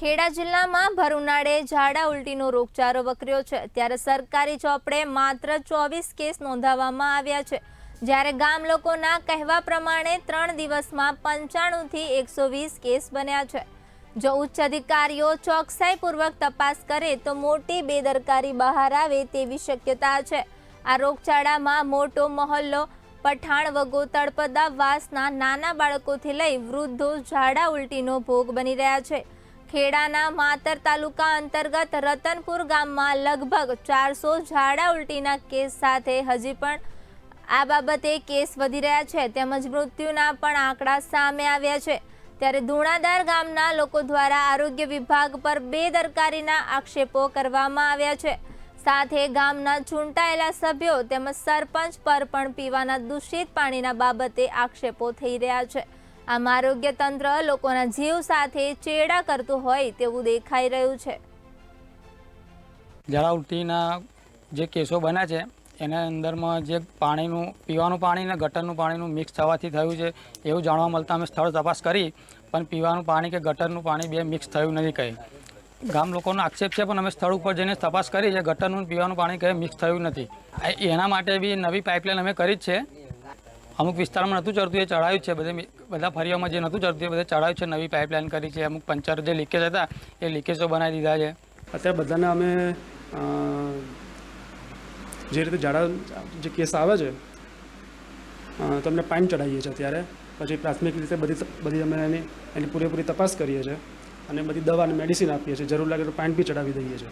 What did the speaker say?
ખેડા જિલ્લામાં ભર ઉનાળે ઝાડા ઉલટીનો રોગચાળો વકર્યો છે. ત્યારે સરકારી ચોપડે માત્ર ચોવીસ કેસ નોંધાવવામાં આવ્યા છે. જ્યારે ગામ લોકોના કહેવા પ્રમાણે ત્રણ દિવસમાં પંચાણુંથી એકસો વીસ કેસ બન્યા છે. જો ઉચ્ચ અધિકારીઓ ચોકસાઈપૂર્વક તપાસ કરે તો મોટી બેદરકારી બહાર આવે તેવી શક્યતા છે. આ રોગચાળામાં મોટો મહોલ્લો, પઠાણ વગો તળપદા વાસના નાના બાળકોથી લઈ વૃદ્ધો ઝાડા ઉલટીનો ભોગ બની રહ્યા છે. ખેડાના માતર તાલુકા અંતર્ગત રતનપુર ગામમાં લગભગ ચારસો ઝાડા ઉલટીના કેસ સાથે હજી પણ આ બાબતે કેસ વધી રહ્યા છે. તેમજ મૃત્યુના પણ આંકડા સામે આવ્યા છે. ત્યારે ધુણાદાર ગામના લોકો દ્વારા આરોગ્ય વિભાગ પર બેદરકારીના આક્ષેપો કરવામાં આવ્યા છે. સાથે ગામના ચૂંટાયેલા સભ્યો તેમજ સરપંચ પર પણ પીવાના દૂષિત પાણીના બાબતે આક્ષેપો થઈ રહ્યા છે. આમ આરોગ્ય તંત્ર લોકોના જીવ સાથે ચેડા કરતું હોય તેવું દેખાઈ રહ્યું છે. ઝાડા ઉલટીના જે કેસો બન્યા છે, એના અંદરમાં જે પાણીનું, પીવાનું પાણી અને ગટરનું પાણીનું મિક્સ થવાથી થયું છે, એવું જાણવા મળતા અમે સ્થળ તપાસ કરી, પણ પીવાનું પાણી કે ગટરનું પાણી બે મિક્સ થયું નથી કહે ગામ લોકોનો આક્ષેપ છે, પણ અમે સ્થળ ઉપર જઈને તપાસ કરી છે, ગટરનું પીવાનું પાણી કહે મિક્સ થયું નથી. એના માટે બી નવી પાઇપલાઇન અમે કરી જ છે. અમુક વિસ્તારમાં નહોતું ચડતું, એ ચડાવ્યું છે. બધે બધા ફરિયામાં જે નહોતું ચડતું, એ બધે ચડાવ્યું છે. નવી પાઇપલાઇન કરી છે. અમુક પંચર જે લીકેજ હતા, એ લીકેજો બનાવી દીધા છે. અત્યારે બધાને અમે જે રીતે ઝાડા, જે કેસ આવે છે તમને પાઇન ચડાવીએ છીએ અત્યારે. પછી પ્રાથમિક રીતે બધી બધી અમે એની એની પૂરેપૂરી તપાસ કરીએ છીએ. અને બધી દવા અને મેડિસિન આપીએ છીએ. જરૂર લાગે તો પાઇન બી ચડાવી દઈએ છીએ.